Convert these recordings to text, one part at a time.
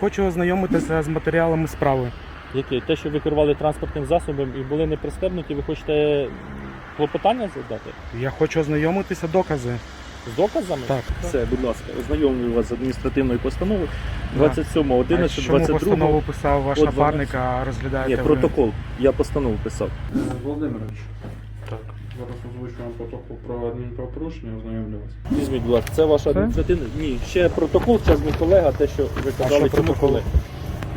хочу ознайомитися з матеріалами справи. Яке? Те, що ви керували транспортним засобом і були не пристебнуті, ви хочете клопотання задати? Я хочу ознайомитися докази. З доказами? Так. Все, будь ласка, ознайомлюю вас з адміністративною постановою Да. 27, А 11, чому 22. постанову писав ваш От напарник, а розглядаєте Ні, ви? протокол. Я постанову писав. Володимирович. Зараз озвучу вам протокол про адмінправопорушення, ознайомлю вас. Візьміть, будь ласка, це ваша адміністративна. Ні, ще протокол, час мій колега, те, що ви казали що цьому протокол? колеги.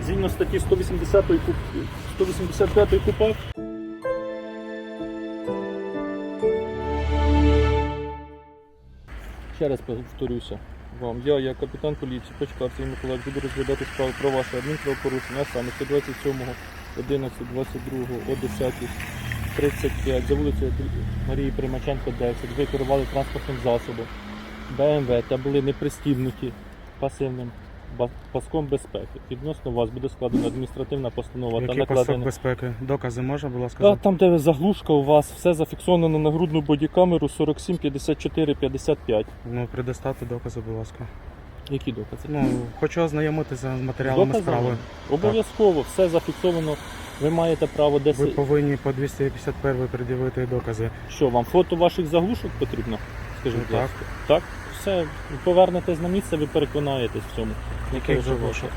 Згідно статті 180 куп... 185 КУПАП. Ще раз повторюся вам. Я, як капітан поліції, Печкар Сергій Миколаївич, буду розглядати справу про ваше адмінправопорушення, а саме 127, 11, 22, о 10, 35, за вулицею Марії Примаченко, 10. Ви керували транспортним засобом БМВ та були не пристібнуті пасивним паском безпеки. Відносно вас буде складена адміністративна постанова та Який пасок безпеки? Докази можна, будь ласка? Та, там, де заглушка у вас, все зафіксовано на нагрудну бодікамеру 47 54 55. Ну, предоставте докази, будь ласка. Які докази? Ну, хочу ознайомитися з матеріалами Доказами? справи. Обов'язково, все зафіксовано. Ви маєте право десь. Ви повинні по 251 пред'явити докази. Що, вам фото ваших заглушок потрібно? Скажіть, Ну, ласка. Так? Все, повернетесь на місце, ви переконаєтесь в цьому. Не Яких переживайте. заглушок?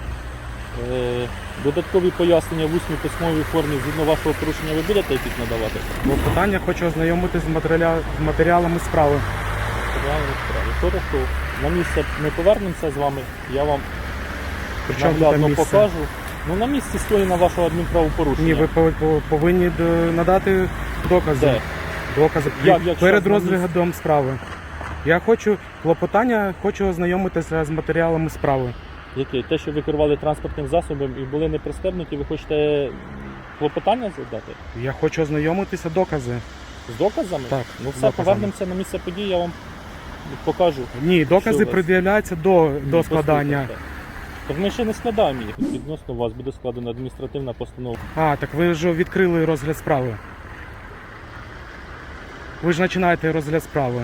Е, додаткові пояснення в усній письмовій формі згідно вашого порушення ви будете якісь надавати? Бо питання хочу ознайомитися з, матеріаля... з матеріалами справи. Правильно, справи. Хорошо. На місце ми повернемося з вами, я вам Причому наглядно покажу. Ну на місці скоєна вашого адмінправопорушення. Ні, ви по- по- повинні надати докази. Де? Докази Як, якщо перед на розглядом справи. Я хочу клопотання, хочу ознайомитися з матеріалами справи. Яке? Те, що ви керували транспортним засобом і були не пристебнуті, ви хочете клопотання задати? Я хочу ознайомитися докази. З доказами? Так, Ну все, доказами. повернемося на місце події, я вам покажу. Ні, Що докази у вас? пред'являються до, до складання. послухайте. Так ми ще не складаємо їх. Відносно вас буде складена адміністративна постанова. А, так ви ж відкрили розгляд справи. Ви ж починаєте розгляд справи.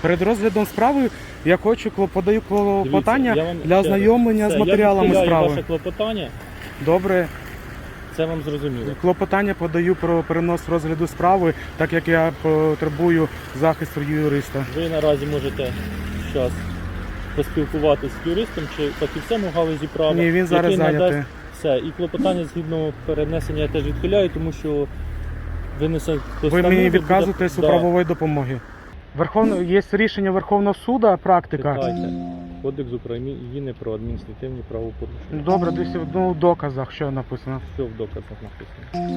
Перед розглядом справи я хочу кло- подаю клопотання Дивіться, я вам для раз. ознайомлення Все, з матеріалами я відхиляю справи. ваше клопотання, Добре, це вам зрозуміло. клопотання подаю про перенос розгляду справи, так як я потребую захисту юриста. Ви наразі можете зараз поспілкуватися з юристом чи фахівцем у галузі права. Ні, він зараз який надасть зайнятий. Все, і клопотання згідно перенесення я теж відхиляю, тому що винесе Ви мені відказуєтесь у правової допомоги. Верховно є рішення Верховного суду, практика. Читайте. Кодекс України про адміністративні правопорушення. Добре, десь ну, в доказах, що написано. Що в доказах написано?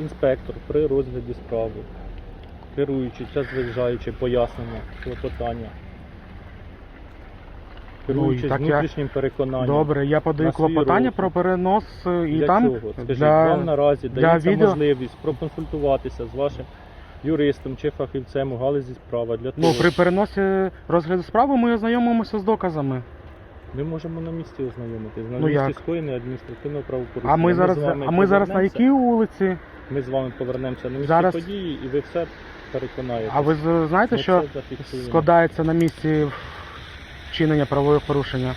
Інспектор при розгляді справи, керуючи, час виїжджаючи, пояснення, клопотання. Керуючись Ну, так я- внутрішнім переконанням. Добре, я подаю на свій клопотання розгляд. про перенос е, і Для там чого? Скажіть, для- вам наразі для дається відео- можливість проконсультуватися з вашим юристом чи фахівцем у галузі справа для того, ну, при переносі розгляду справи ми ознайомимося з доказами. Ми можемо на місці ознайомитись. На Ну, місці як? скоєння адміністративного правопорушення. А ми зараз, з вами а ми зараз на повернемося. якій вулиці? Ми з вами повернемося на місце Зараз- події і ви все переконаєте. А ви з- знаєте, Ми що це зафіксуємо. складається на місці вчинення правових порушення?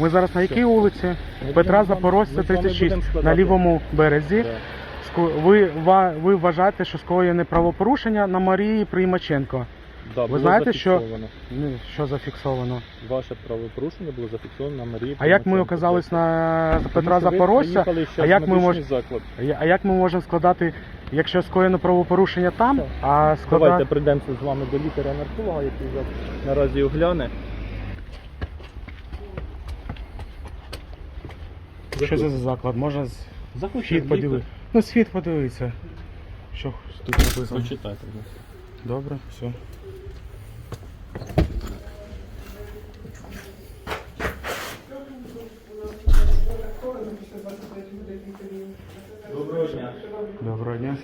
Ми зараз на якій вулиці? Ми Петра будемо з вами- Запорожця, з вами 36, будемо на складати. лівому березі. Да. Ско- Ви, ва- ви вважаєте, що скоєне правопорушення на Марії Приймаченко. Да, Ви було знаєте, що- зафіксовано. Ну, Що зафіксовано? Ваше правопорушення було зафіксовано на Марії. А як ми оказались на Тому Петра що ви Запорожця? приїхали А як ми медичний мож- заклад. Я- А як ми можемо складати, якщо скоєно правопорушення там, а Давайте складати... прийдемося з вами до лікаря-нарколога, який зараз наразі огляне. Що це за заклад? Можна з- Заходьте світ подивитися? Ну, світ подивитися. Що тут написано? Почитайте. Добре, все. Доброго дня. Доброго дня.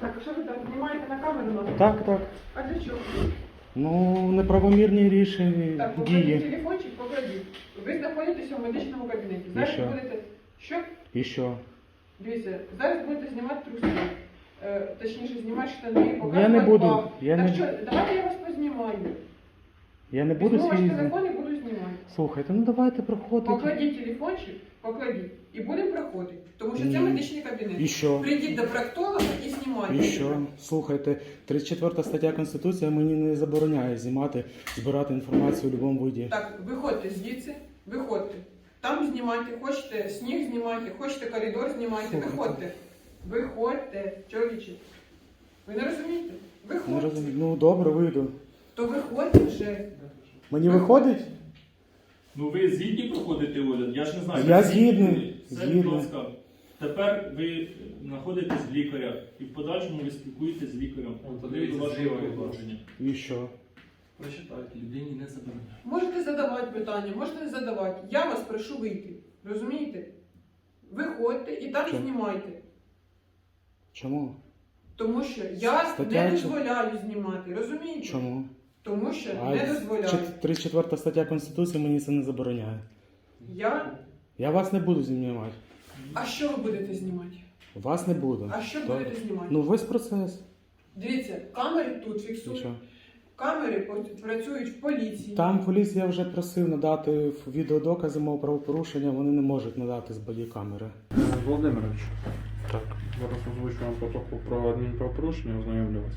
Так, а що ви там знімаєте на камеру нас? Так, так. А для чого? Ну, неправомірні рішення Так, покажіть дії. телефончик, покажіть. Ви знаходитеся у медичному кабінеті. Зараз що? будете. Що? І що? Дивіться, зараз будете знімати труси. Е, точніше, знімати штани, показувати Я не буду, вам. я так не- що, давайте я вас познімаю. Я не буду Візьму ваш свій. телефон і. Слухайте, ну давайте проходити. Покладіть телефончик, покладіть. І будемо проходити. Тому що це Ні. медичний кабінет. І що? Прийдіть до проктолога і знімайте. І що? Слухайте, 34 стаття Конституції мені не забороняє знімати, збирати інформацію у будь-якому виді. Так, виходьте звідси, виходьте. Там знімайте, хочете сніг знімайте, хочете коридор знімайте, Слухайте. виходьте. Виходьте, чоловічі. Ви не розумієте? Не Виходьте. розумію. Ну добре, вийду. То виходьте вже. Мені виходить? Ну ви згідні проходити огляд? Я ж не знаю. Я Ви згідний. Все, Згідний. будь ласка. Тепер ви знаходитесь в лікаря і в подальшому ви спілкуєтесь з лікарем. От, До подивіться, вашого зліва. І що? Прочитайте, людині не забороняє. Можете задавати питання, можете не задавати. Я вас прошу вийти. Розумієте? Виходьте і там Чому? знімайте. Чому? Тому що я Стаття не чи- дозволяю знімати. Розумієте? Чому? Тому що А не дозволяю. чет- 34 стаття Конституції мені це не забороняє. Я. Я вас не буду знімати. А що ви будете знімати? Вас не буду. А що Добре. будете знімати? Ну весь процес. Дивіться, камери тут І фіксують. що? Камери по- працюють в поліції. Там поліція вже просив надати відеодокази мого правопорушення, вони не можуть надати з бодікамери. Володимирович, Так. зараз озвучу вам протокол про адмінправопорушення, ознайомлю вас.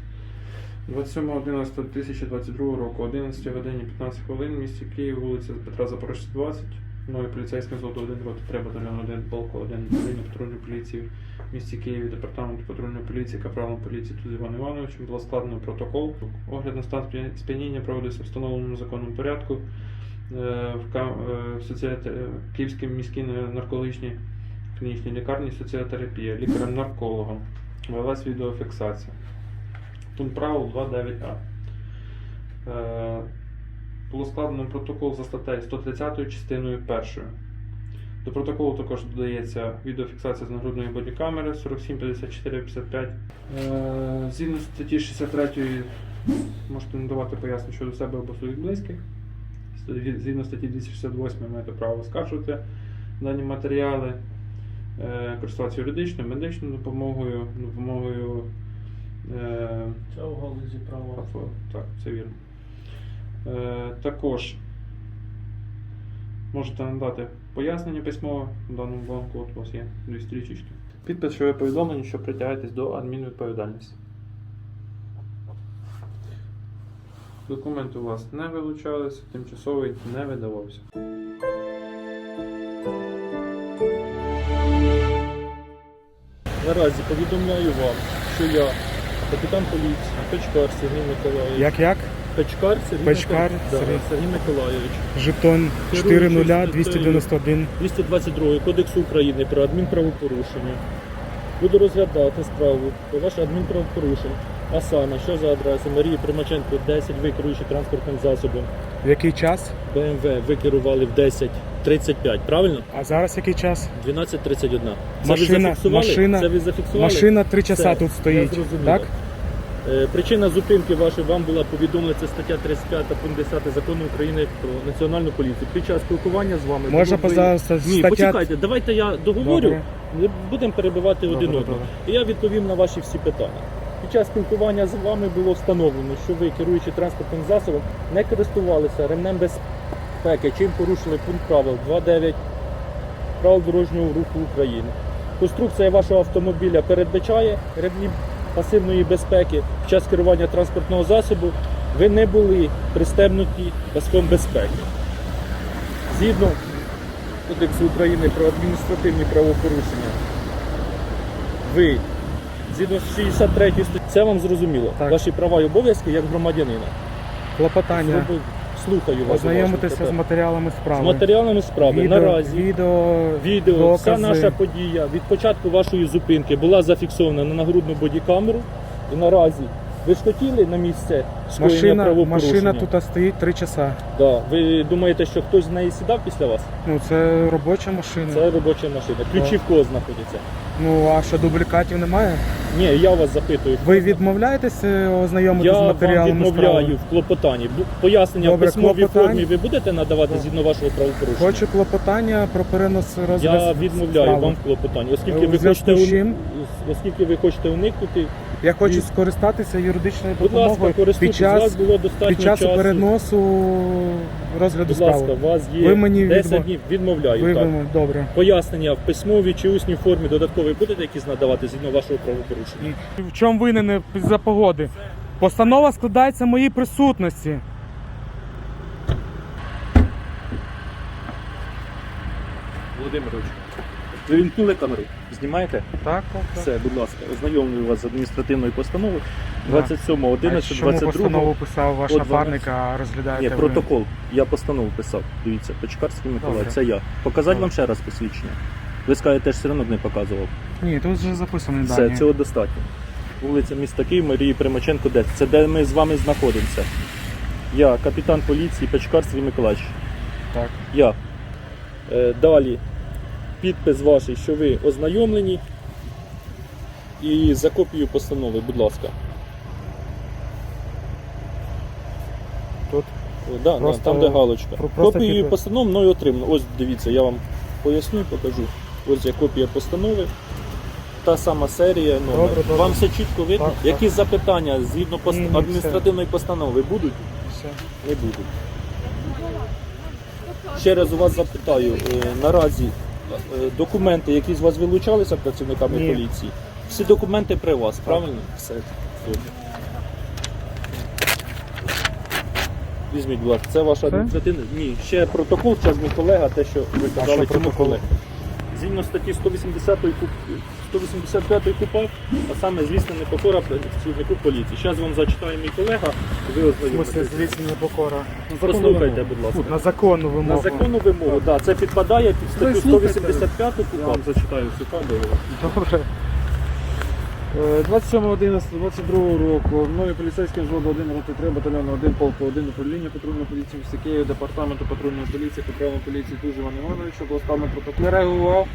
27.11.2022 року, 11 годині 15 хвилин, місті Київ, вулиця Петра Запорожця, 20. Мною поліцейським злоту 1 роти 3 батальйон 1 полку 1 управління патрульної поліції в місті Києві, департамент патрульної поліції, капралом поліції тут Іван Івановичем було складено протокол. Огляд на стан сп'яніння проводився в встановленому законному порядку. Е, В Ка- е, в е, Київській міській наркологічній клінічній лікарні соціотерапія, лікарем-наркологом. Велась відеофіксація. Пункт правил 29А. Е, Було складено протокол за статтею 130 частиною 1. До протоколу також додається відеофіксація з нагрудної бодікамери 47, 54, 55. Е, Згідно статті 63 можете надавати пояснення щодо себе або своїх близьких. Згідно статті 268 маєте право оскаржувати дані матеріали, е, користуватися юридичною, медичною допомогою, допомогою. Це у галузі права. Так, це вірно. Е, також можете надати пояснення письмове в даному бланку, от у вас є дві стрічечки. Підпис, що ви повідомлені, що притягаєтесь до адмінвідповідальності. Документи у вас не вилучалися, тимчасовий не видавався. Наразі повідомляю вам, що я капітан поліції, Печкар Сергій Миколаївич. Як як? Печкар Сергій Печкар Микола- да, Сергій. Сергій Миколаївич. Жетон Керуючий 40291. 222 Кодексу України про адмінправопорушення. Буду розглядати справу про ваше адмінправопорушення. А саме, що за адресою Марії Примаченко 10, ви керуючи транспортним засобом В який час? БМВ, ви керували в 10.35, правильно? А зараз який час? 12.31. Це Машина- зафіксували? машина- Це ви зафіксували? Машина 3 часа Все, тут стоїть. зрозумів. Так? Е, Причина зупинки вашої вам була повідомлена це стаття 35 пункт 10 закону України про національну поліцію. Під час спілкування з вами Можна було ви- Ні, стаття- почекайте, давайте я договорю. Добре. Не будемо перебивати один Добре, одного. добре. І я відповім на ваші всі питання. Під час спілкування з вами було встановлено, що ви, керуючи транспортним засобом, не користувалися ремнем безпеки, чим порушили пункт правил 2.9 правил дорожнього руху України. Конструкція вашого автомобіля передбачає ремні пасивної безпеки. Під час керування транспортного засобу ви не були пристебнуті паском безпеки. Згідно Кодексу України про адміністративні правопорушення, ви згідно з 63 статті, це вам зрозуміло. Так. Ваші права і обов'язки як громадянина. Клопотання. Зроби- Слухаю вас. Ознайомитися з уважно. матеріалами з справи. матеріалами справи. Відео, Наразі відео, Відео, докази. вся наша подія від початку вашої зупинки була зафіксована на нагрудну бодікамеру. І наразі ви ж хотіли на місце скоєння Машина, правопорушення? машина тут стоїть 3 часа. Да. Ви думаєте, що хтось з неї сідав після вас? Ну це робоча машина. Це робоча машина. Ключі в кого знаходяться? Ну а що дублікатів немає? Ні, я вас запитую. Ви відмовляєтеся ознайомитися Я з вам матеріалами відмовляю справи? в клопотанні. Бу- Пояснення Добре, в письмовій клопотання. формі ви будете надавати згідно вашого правопорушення? Хочу клопотання про перенос розгляду Я відмовляю справи. вам в клопотанні, оскільки У ви зв'язку хочете з чим? оскільки ви хочете уникнути Я хочу І- скористатися юридичною Будь ласка, допомогою під користуйтесь, у вас час, було достатньо під час часу. переносу розгляду Будь ласка, у вас є Ви мені 10 відмо- днів, відмовляю. Ви, так. добре. Пояснення в письмовій чи усній формі додаткові будете якісь надавати згідно вашого правопорушення? В чому винен за погоди? Постанова складається в моїй присутності. Володимирович, ви вімкнули камеру? Знімаєте? Так, так, так. Все, будь ласка, ознайомлюю вас з адміністративною постановою Да. 27, А 11, Чому 22. постанову писав ваш От напарник, а розглядаєте Ні, ви? протокол. Я постанову писав. Дивіться, Печкарський Миколай, Добре. це я. Показати Добре. вам ще раз посвідчення. Ви скажете, теж все одно б не показував. Ні, тут вже записані Все, дані. цього достатньо. Вулиця міста Київ, Марії Примаченко, 10. Це де ми з вами знаходимося. Я, капітан поліції Печкар Сергій Миколаївич. Так. Я. Е, далі підпис ваш, що ви ознайомлені. І за копію постанови, будь ласка. Тут? О, да, Просто- там де галочка. просто Копію підпис. постанов мною отримано. Ось дивіться, я вам поясню, і покажу. Ось є копія постанови. Та сама серія, номер. Добре, добре. Вам все чітко видно? Так, так. Запитання згідно пост- Ні, ні, адміністративної постанови будуть? Все. Не будуть. Ще раз у вас запитаю, е, наразі е, документи, які з вас вилучалися працівниками Ні. поліції, всі документи при вас, правильно? Все. Добре. Візьміть, будь ласка, це ваша адміністративна. Ні, ще протокол, зараз мій колега, те, що ви казали що цьому протокол? Згідно статті 180 куп... 185 КУПАП, а саме злісна непокора працівнику поліції. Зараз вам зачитає мій колега, смысле, ознайомитесь. звідси покора. Прослухайте, будь ласка. На законну На вимогу. законну вимогу, да, це підпадає під статтю 185 Я вам зачитаю цю табелю. Добре. Е, 27.11.22 року мною поліцейським взводу 1 роти 3 батальйону 1 полку 1 управління патрульної поліції міста Києва, департаменту патрульної поліції, капітану поліції Туз Іван Іванович, обласному протокол не реагував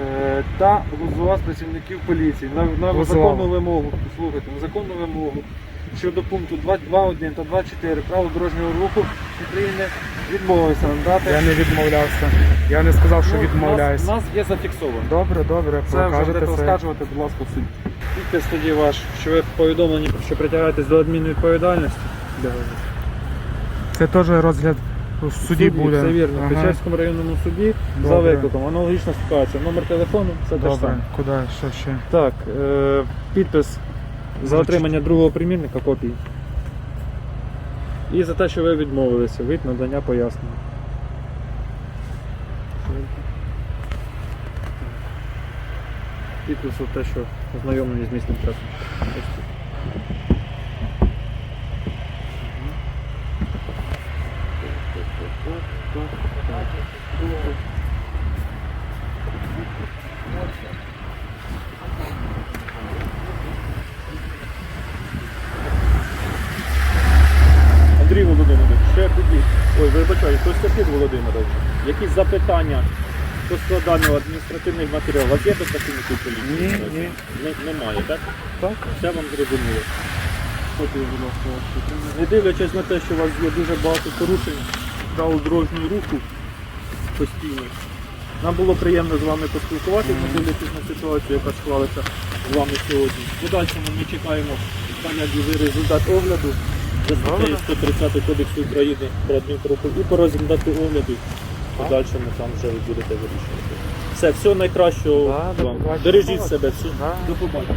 е, та визвав працівників поліції на, на законну вимогу, слухайте, на законну вимогу щодо пункту 2.1 та 2.4 правил дорожнього руху України відмовився надати. Я не відмовлявся. Я не сказав, що Ну, відмовляюсь. Нас, нас є зафіксовано. Добре, добре, Це вже покажете будете це. оскаржувати, будь ласка, в суді. Підпис тоді ваш, що ви повідомлені, що притягаєтесь до адмінвідповідальності. Це теж розгляд в суді буде. Все вірно. В Ага. Печерському районному суді за Добре. викликом. Аналогічна ситуація. Номер телефону, все те ж Добре, саме. куди, що ще? Так, е, підпис за отримання другого примірника копії. І за те, що ви відмовилися від надання пояснення. Підпис те, що ознайомлені з місцем преси. Андрій Володимирович, ще тоді. Ой, вибачаю, Костянтин Володимирович. Якісь запитання по складанню адміністративних матеріалів? У вас є до працівників поліції? Ні, ні. Не- немає, так? Так. Все вам зрозуміло. Копію, будь ласка, вашої. Не дивлячись на те, що у вас є дуже багато порушень правил дорожнього руху постійно. Нам було приємно з вами поспілкуватися, не дивлячись на ситуацію, яка склалася з вами сьогодні. В подальшому ми чекаємо поняття результат огляду за статтею 130 Кодексу України про адмінправопорушення і по результату огляду. В подальшому там вже ви будете вирішувати. Все, всього найкращого Да, до вам. побачення. Бережіть себе. Всі. До побачення.